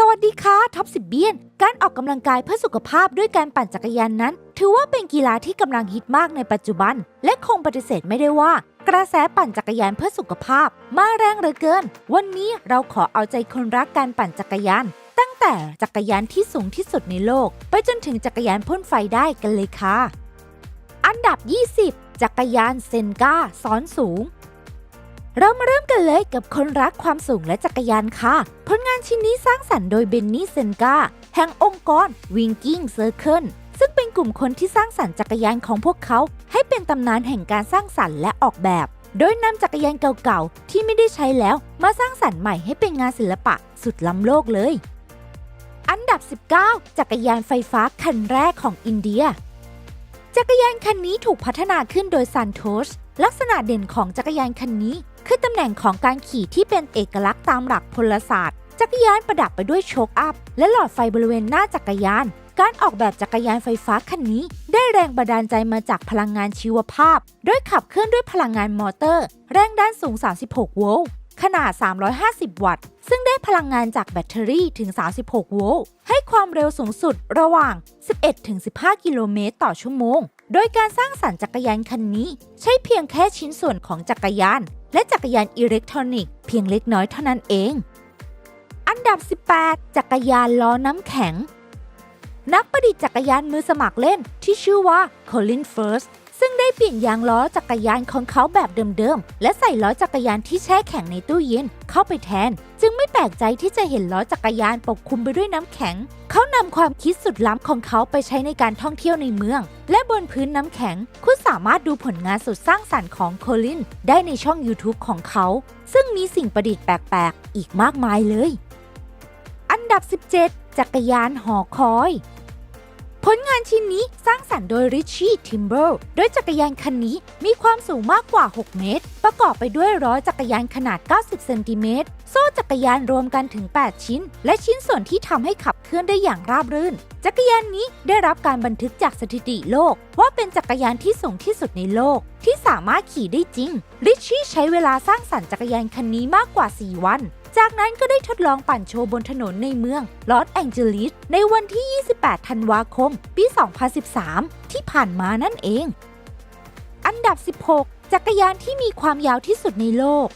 สวัสดีค่ะท็อปสิบเบียน การออกกำลังกายเพื่อสุขภาพด้วยการปั่นจักรยานนั้น ถือว่าเป็นกีฬาที่กำลังฮิตมากในปัจจุบัน และคงปฏิเสธไม่ได้ว่า กระแสปั่นจักรยานเพื่อสุขภาพ มาแรงเหลือเกิน วันนี้เราขอเอาใจคนรักการปั่นจักรยาน ตั้งแต่จักรยานที่สูงที่สุดในโลก ไปจนถึงจักรยานพ่นไฟได้กันเลยค่ะ อันดับ 20 จักรยานเซนกาซ้อนสูง เรามาเริ่มกันเลยกับคนรักความสูงและจักรยานค่ะ ผลงานชิ้นนี้สร้างสรรค์โดยเบนนี่เซนกาแห่งองค์กร Winking Circle ซึ่งเป็นกลุ่มคนที่สร้างสรรค์จักรยานของพวกเขา ให้เป็นตำนานแห่งการสร้างสรรค์และออกแบบ โดยนำจักรยานเก่าๆ ที่ไม่ได้ใช้แล้วมาสร้างสรรค์ใหม่ให้เป็นงานศิลปะสุดล้ำโลกเลย อันดับ 19 จักรยานไฟฟ้าคันแรกของอินเดีย จักรยานคันนี้ถูกพัฒนาขึ้นโดยซันโทชลักษณะเด่นของจักรยานคันนี้ คือตำแหน่งของการขี่ที่เป็นเอกลักษณ์ตามหลักพลศาสตร์ จักรยานประดับไปด้วยโชคอัพ และหลอดไฟบริเวณหน้าจักรยาน การออกแบบจักรยานไฟฟ้าคันนี้ ได้แรงบันดาลใจมาจากพลังงานชีวภาพ โดยขับเคลื่อนด้วยพลังงานมอเตอร์ แรงดันสูง 36 โวลต์ขนาด 350 วัตต์ ซึ่งได้พลังงานจากแบตเตอรี่ถึง 36 โวลต์ ให้ความเร็วสูงสุดระหว่าง 11-15 กิโลเมตรต่อชั่วโมง โดยการสร้างสรรค์จักรยานคันนี้ ใช้เพียงแค่ชิ้นส่วนของจักรยาน และจักรยานอิเล็กทรอนิกส์เพียงเล็กน้อยเท่านั้นเอง อันดับ 18 จักรยานล้อน้ำแข็ง นักประดิษฐ์จักรยานมือสมัครเล่นที่ชื่อว่า Colin First ซึ่งได้เปลี่ยนยางล้อจักรยานของเขาแบบเดิมๆ และใส่ล้อจักรยานที่แช่แข็งในตู้เย็นเข้าไปแทน จึงไม่แปลกใจที่จะเห็นล้อจักรยานปกคลุมไปด้วยน้ำแข็ง เขานำความคิดสุดล้ำของเขาไปใช้ในการท่องเที่ยวในเมือง และบนพื้นน้ำแข็ง คุณสามารถดูผลงานสุดสร้างสรรค์ของโคลินได้ในช่อง YouTube ของเขา ซึ่งมีสิ่งประดิษฐ์แปลกๆ อีกมากมายเลย อันดับ 17 จักรยานหอคอย ผลงานชิ้นนี้สร้างสรรค์โดยริชชี่ทิมเบอร์โดยจักรยานคันนี้มีความสูงมากกว่า 6 เมตร ประกอบไปด้วยล้อจักรยานขนาด 90 เซนติเมตร โซ่จักรยานรวมกันถึง 8 ชิ้น และชิ้นส่วนที่ทำให้ขับเคลื่อนได้อย่างราบรื่น จักรยานนี้ได้รับการบันทึกจากสถิติโลก ว่าเป็นจักรยานที่สูงที่สุดในโลก ที่สามารถขี่ได้จริงริชชี่ใช้เวลาสร้างสรรค์จักรยานคันนี้มากกว่า 4 วัน จากนั้นก็ได้ทดลองปั่นโชว์บนถนนในเมืองลอสแองเจลิสในวันที่ 28 ธันวาคม ปี 2013 ที่ผ่านมานั่นเอง อันดับ 16 จักรยานที่มีความยาวที่สุดในโลก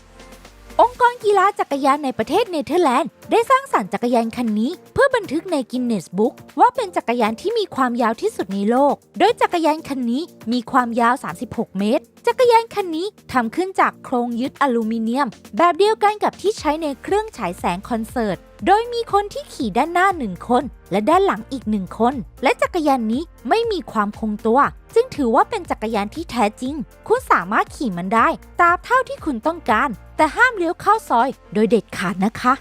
องค์กรกีฬาจักรยานในประเทศเนเธอร์แลนด์ได้สร้างสรรค์จักรยานคันนี้ เพื่อบันทึกในกินเนสบุ๊กว่าเป็นจักรยานที่มีความยาวที่สุดในโลก โดยจักรยานคันนี้มีความยาว 36 เมตร จักรยานคันนี้ทำขึ้นจากโครงยึดอลูมิเนียม แบบเดียวกันกับที่ใช้ในเครื่องฉายแสงคอนเสิร์ต โดยมีคนที่ขี่ด้านหน้าหนึ่งคน และด้านหลังอีกหนึ่งคน และจักรยานนี้ไม่มีความคงตัว จึงถือว่าเป็นจักรยานที่แท้จริง คุณสามารถขี่มันได้ ตาบเท่าที่คุณต้องการ แต่ห้ามเลี้ยวเข้าซอย โดยเด็ดขาดนะคะ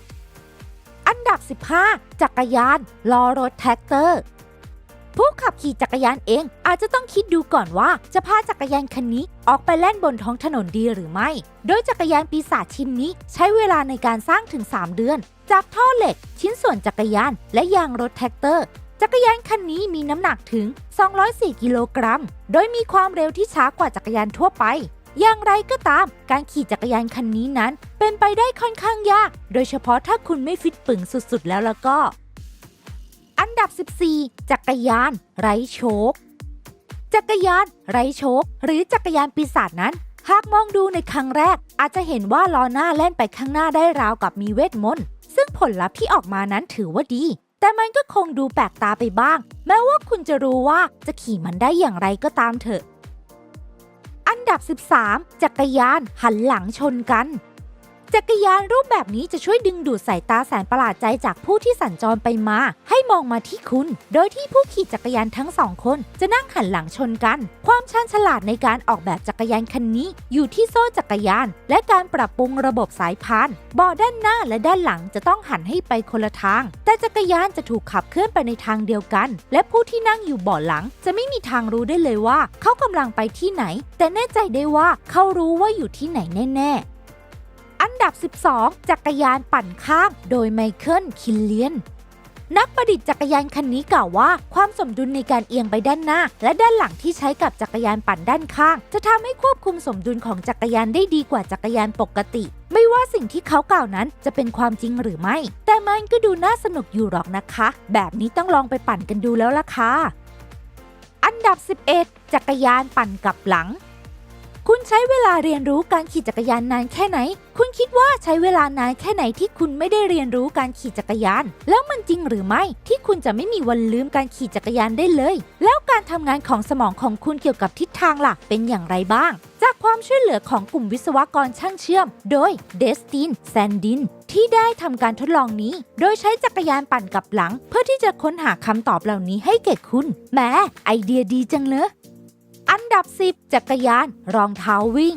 ดับ 15 จักรยานล้อรถแท็กเตอร์ ผู้ขับขี่จักรยานเองอาจจะต้องคิดดูก่อนว่า จะพาจักรยานคันนี้ออกไปแล่นบนท้องถนนดีหรือไม่ โดยจักรยานปีศาจชิ้นนี้ใช้เวลาในการสร้างถึง 3 เดือน จากท่อเหล็ก ชิ้นส่วนจักรยานและยางรถแท็กเตอร์จักรยานคันนี้มีน้ำหนักถึง 204 กิโลกรัม โดยมีความเร็วที่ช้ากว่าจักรยานทั่วไป อย่างไรก็ตาม การขี่จักรยานคันนี้นั้น เป็นไปได้ค่อนข้างยาก โดยเฉพาะถ้าคุณไม่ฟิตปึงสุดๆ แล้วแล้วก็ อันดับ 14 จักรยาน ไร้โชคจักรยาน ไร้โชคหรือจักรยานปีศาจนั้น หากมองดูในครั้งแรก อาจจะเห็นว่าล้อหน้าแล่นไปข้างหน้าได้ราวกับมีเวทมนต์ซึ่งผลลัพธ์ที่ออกมานั้นถือว่าดี แต่มันก็คงดูแปลกตาไปบ้าง แม้ว่าคุณจะรู้ว่าจะขี่มันได้อย่างไรก็ตามเถอะ อันดับ 13 จักรยานหันหลังชนกัน จักรยานรูปแบบนี้จะช่วยดึงดูดสายตาแสนประหลาดใจจากผู้ที่สัญจรไปมา ให้มองมาที่คุณ โดยที่ผู้ขี่จักรยานทั้งสองคน จะนั่งหันหลังชนกัน ความชันฉลาดในการออกแบบจักรยานคันนี้ อยู่ที่โซ่จักรยาน และการปรับปรุงระบบสายพานเบาะด้านหน้าและด้านหลังจะต้องหันให้ไปคนละทาง แต่จักรยานจะถูกขับเคลื่อนไปในทางเดียวกัน และผู้ที่นั่งอยู่เบาะหลัง จะไม่มีทางรู้ได้เลยว่า เขากำลังไปที่ไหน แต่แน่ใจได้ว่าเขารู้ว่าอยู่ที่ไหนแน่ ๆ ดับ 12 จักรยานปั่นข้าง โดยไมเคิลคินเลียน นักประดิษฐ์จักรยานคันนี้กล่าวว่า ความสมดุลในการเอียงไปด้านหน้า และด้านหลังที่ใช้กับจักรยานปั่นด้านข้าง จะทำให้ควบคุมสมดุลของจักรยานได้ดีกว่าจักรยานปกติ ไม่ว่าสิ่งที่เขากล่าวนั้นจะเป็นความจริงหรือไม่ แต่มันก็ดูน่าสนุกอยู่หรอกนะคะ แบบนี้ต้องลองไปปั่นกันดูแล้วล่ะค่ะอันดับ 11 จักรยานปั่นกลับหลัง คุณใช้เวลาเรียนรู้การขี่จักรยานนานแค่ไหน คุณคิดว่าใช้เวลานานแค่ไหนที่คุณไม่ได้เรียนรู้การขี่จักรยาน แล้วมันจริงหรือไม่ ที่คุณจะไม่มีวันลืมการขี่จักรยานได้เลย แล้วการทำงานของสมองของคุณเกี่ยวกับทิศทางล่ะ เป็นอย่างไรบ้าง จากความช่วยเหลือของกลุ่มวิศวกรช่างเชื่อม โดยเดสตินแซนดินที่ได้ทำการทดลองนี้ โดยใช้จักรยานปั่นกับหลัง เพื่อที่จะค้นหาคำตอบเหล่านี้ให้แก่คุณแหมไอเดียดีจังเลย อันดับ 10 จักรยาน รองเท้าวิ่ง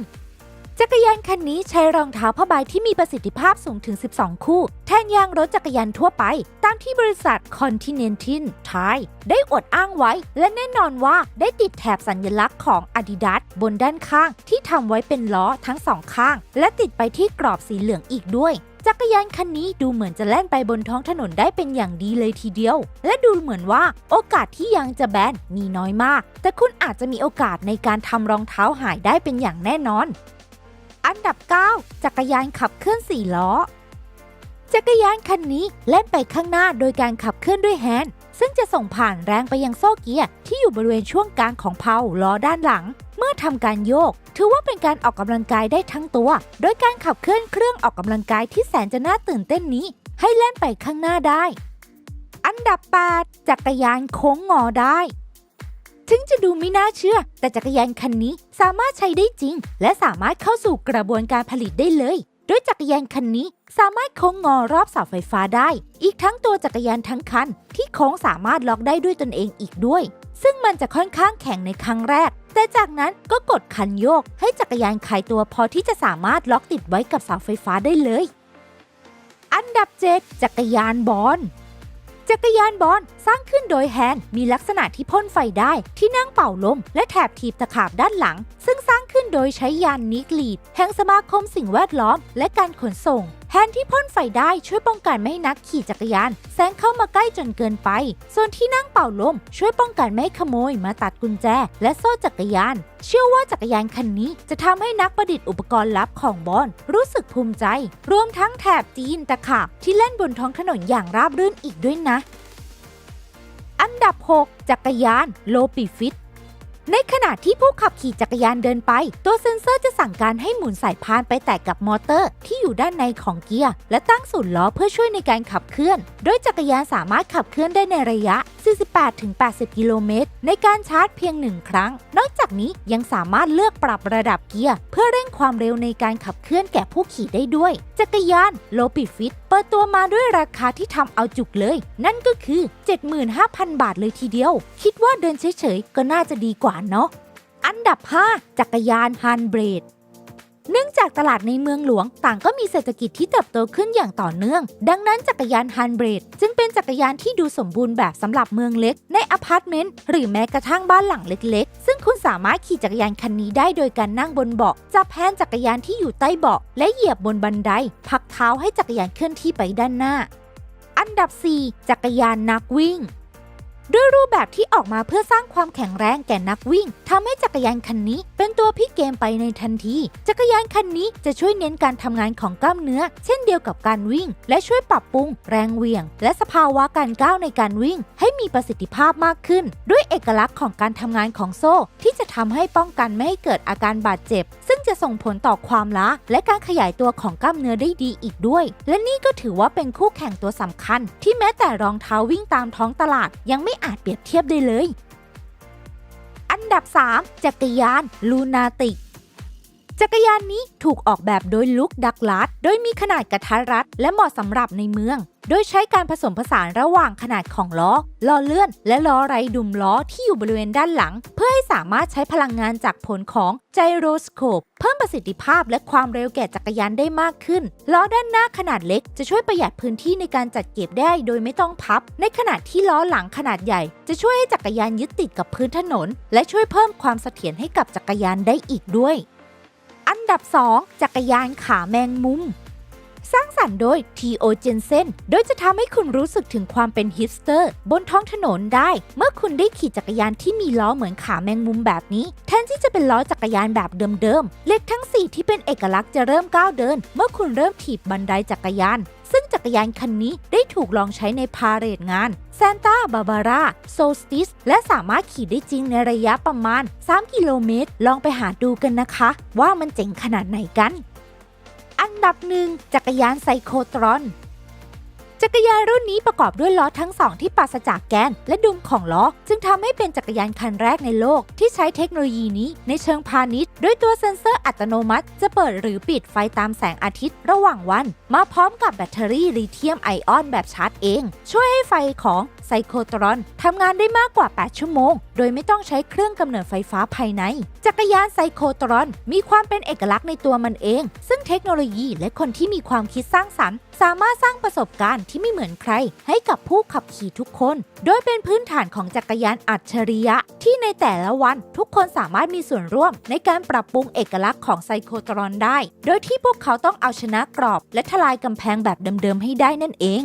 จักรยานคันนี้ใช้รองเท้าผ้าใบที่มีประสิทธิภาพสูงถึง 12 คู่ แทนยางรถจักรยานทั่วไป ตามที่บริษัท Continental Tire ได้อวดอ้างไว้ และแน่นอนว่าได้ติดแถบสัญลักษณ์ของ Adidas บนด้านข้างที่ทำไว้เป็นล้อทั้งสองข้าง และติดไปที่กรอบสีเหลืองอีกด้วย จักรยานคันนี้ดูเหมือนจะแล่นไปบนท้องถนนได้เป็นอย่างดีเลยทีเดียว และดูเหมือนว่าโอกาสที่ยางจะแบนมีน้อยมาก แต่คุณอาจจะมีโอกาสในการทำรองเท้าหายได้เป็นอย่างแน่นอน อันดับ 9 จักรยานขับเคลื่อน4ล้อจักรยานคันนี้เล่นไปข้างหน้าโดยการขับเคลื่อนด้วยแฮนด์ซึ่งจะส่งผ่านแรงไปยังโซ่เกียร์ที่อยู่บริเวณช่วงกลางของเพลาล้อด้านหลัง มื่อทำการโยก ถือว่าเป็นการออกกำลังกายได้ทั้งตัว โดยการขับเคลื่อนเครื่องออกกำลังกายที่แสนจะน่าตื่นเต้นนี้ ให้เล่นไปข้างหน้าได้ อันดับ 8 จักรยานโค้งงอได้ถึงจะดูไม่น่าเชื่อ แต่จักรยานคันนี้สามารถใช้ได้จริง และสามารถเข้าสู่กระบวนการผลิตได้เลย โดยจักรยานคันนี้สามารถโค้งงอรอบเสาไฟฟ้าได้ อีกทั้งตัวจักรยานทั้งคัน ที่โค้งสามารถล็อกได้ด้วยตนเองอีกด้วย ซึ่งมันจะค่อนข้างแข็งในครั้งแรก แต่จากนั้นก็กดคันโยกให้จักรยานคลายตัวพอที่จะสามารถล็อกติดไว้กับเสาไฟฟ้าได้เลย อันดับ 7 จักรยานบอลจักรยานบอลสร้างขึ้นโดยแฮนด์มีลักษณะที่พ่นไฟได้ที่นั่งเป่าลม และแถบถีบตะขาบด้านหลัง ซึ่งสร้างขึ้นโดยใช้ยานนิกลีดแห่งสมาคมสิ่งแวดล้อม และการขนส่ง แฮนที่พ่นไฟได้ช่วยป้องกันไม่ให้นักขี่จักรยาน แซงเข้ามาใกล้จนเกินไป ส่วนที่นั่งเป่าลม ช่วยป้องกันไม่ให้ขโมยมาตัดกุญแจ และโซ่จักรยาน เชื่อว่าจักรยานคันนี้จะทำให้นักประดิษฐ์อุปกรณ์ลับของบอลรู้สึกภูมิใจ รวมทั้งแถบจีนตะขาบที่เล่นบนท้องถนนอย่างราบรื่นอีกด้วยนะ อันดับ 6 จักรยานโลปิฟิต ในขณะที่ผู้ขับขี่จักรยานเดินไป ตัวเซ็นเซอร์จะสั่งการให้หมุนสายพานไปแตะกับมอเตอร์ ที่อยู่ด้านในของเกียร์ และตั้งศูนย์ล้อเพื่อช่วยในการขับเคลื่อน โดยจักรยานสามารถขับเคลื่อนได้ในระยะ 48-80 กิโลเมตร ในการชาร์จเพียงหนึ่งครั้ง นอกจากนี้ยังสามารถเลือกปรับระดับเกียร์ เพื่อเร่งความเร็วในการขับเคลื่อนแก่ผู้ขี่ได้ด้วย จักรยานโลปิฟิตเปิดตัวมาด้วยราคาที่ทำเอาจุกเลย นั่นก็คือ 75,000 บาทเลยทีเดียว คิดว่าเดินเฉยๆก็น่าจะดีกว่าเนาะ อันดับ 5 จักรยานฮันเบรด เนื่องจากตลาดในเมืองหลวงต่างก็มีเศรษฐกิจที่เติบโตขึ้นอย่างต่อเนื่อง ดังนั้นจักรยานฮันเบรดจึงเป็นจักรยานที่ดูสมบูรณ์แบบสำหรับเมืองเล็ก ในอพาร์ตเมนต์หรือแม้กระทั่งบ้านหลังเล็กๆ ซึ่งคุณสามารถขี่จักรยานคันนี้ได้โดยการนั่งบนเบาะจับแฮนจักรยานที่อยู่ใต้เบาะและเหยียบบนบันได พักเท้าให้จักรยานเคลื่อนที่ไปด้านหน้า อันดับ 4 จักรยานนักวิ่ง ด้วยรูปแบบที่ออกมาเพื่อสร้างความแข็งแรงแก่นักวิ่งทำให้จักรยานคันนี้ เป็นตัวพลิกเกมไปในทันที จักรยานคันนี้จะช่วยเน้นการทำงานของกล้ามเนื้อ เช่นเดียวกับการวิ่ง และช่วยปรับปรุง แรงเหวี่ยง และสภาวะการก้าวในการวิ่ง ให้มีประสิทธิภาพมากขึ้น ด้วยเอกลักษณ์ของการทำงานของโซ่ ที่จะทำให้ป้องกันไม่ให้เกิดอาการบาดเจ็บซึ่ง จะส่งผลต่อความล้าและการขยายตัวของกล้ามเนื้อได้ดีอีกด้วย และนี่ก็ถือว่าเป็นคู่แข่งตัวสำคัญ ที่แม้แต่รองเท้าวิ่งตามท้องตลาด ยังไม่อาจเปรียบเทียบได้เลย อันดับ 3 จักรยาน ลูนาติก จักรยานนี้ถูกออกแบบโดยลุคดักลัดโดยมีขนาดกระทัดรัด และเหมาะสำหรับในเมือง โดยใช้การผสมผสานระหว่างขนาดของล้อ ล้อเลื่อน และล้อไร้ดุมล้อที่อยู่บริเวณด้านหลัง เพื่อให้สามารถใช้พลังงานจากผลของไจโรสโคป เพิ่มประสิทธิภาพและความเร็วแก่จักรยานได้มากขึ้น ล้อด้านหน้าขนาดเล็กจะช่วยประหยัดพื้นที่ในการจัดเก็บได้โดยไม่ต้องพับ ในขณะที่ล้อหลังขนาดใหญ่ จะช่วยให้จักรยานยึดติดกับพื้นถนน และช่วยเพิ่มความเสถียรให้กับจักรยานได้อีกด้วย อันดับ 2 จักรยานขาแมงมุม สร้างสรรค์โดย T.O. Jensen โดยจะทำให้คุณรู้สึกถึงความเป็นฮิปสเตอร์ บนท้องถนนได้ เมื่อคุณได้ขี่จักรยานที่มีล้อเหมือนขาแมงมุมแบบนี้ แทนที่จะเป็นล้อจักรยานแบบเดิมๆ เล็กทั้ง 4 ที่เป็นเอกลักษณ์จะเริ่มก้าวเดิน เมื่อคุณเริ่มถีบบันไดจักรยาน ซึ่ง กรยานคันนี้ได้ถูกลองใช้ในพาเหรดงานซานตาบาบาร่าโซสติสและสามารถขี่ได้จริงในระยะประมาณ 3 กิโลเมตร ลองไปหาดูกันนะคะ ว่ามันเจ๋งขนาดไหนกัน อันดับหนึ่งจักรยานไซโคตรอน จักรยานรุ่นนี้ประกอบด้วยล้อทั้งสองที่ปราศจากแกนและดุมของล้อ จึงทำให้เป็นจักรยานคันแรกในโลก ที่ใช้เทคโนโลยีนี้ในเชิงพาณิชย์ด้วยตัวเซ็นเซอร์อัตโนมัติ จะเปิดหรือปิดไฟตามแสงอาทิตย์ระหว่างวัน มาพร้อมกับแบตเตอรี่ลิเธียมไอออนแบบชาร์จเอง ช่วยให้ไฟของ ไซโคตรอนทำงานได้มากกว่า 8 ชั่วโมง โดยไม่ต้องใช้เครื่องกำเนิดไฟฟ้าภายใน จักรยานไซโคตรอน มีความเป็นเอกลักษณ์ในตัวมันเอง ซึ่งเทคโนโลยีและคนที่มีความคิดสร้างสรรค์ สามารถสร้างประสบการณ์ที่ไม่เหมือนใคร ให้กับผู้ขับขี่ทุกคน โดยเป็นพื้นฐานของจักรยานอัจฉริยะ ที่ในแต่ละวันทุกคนสามารถมีส่วนร่วม ในการปรับปรุงเอกลักษณ์ของไซโคตรอนได้ โดยที่พวกเขาต้องเอาชนะกรอบ และทลายกำแพงแบบเดิมๆให้ได้นั่นเอง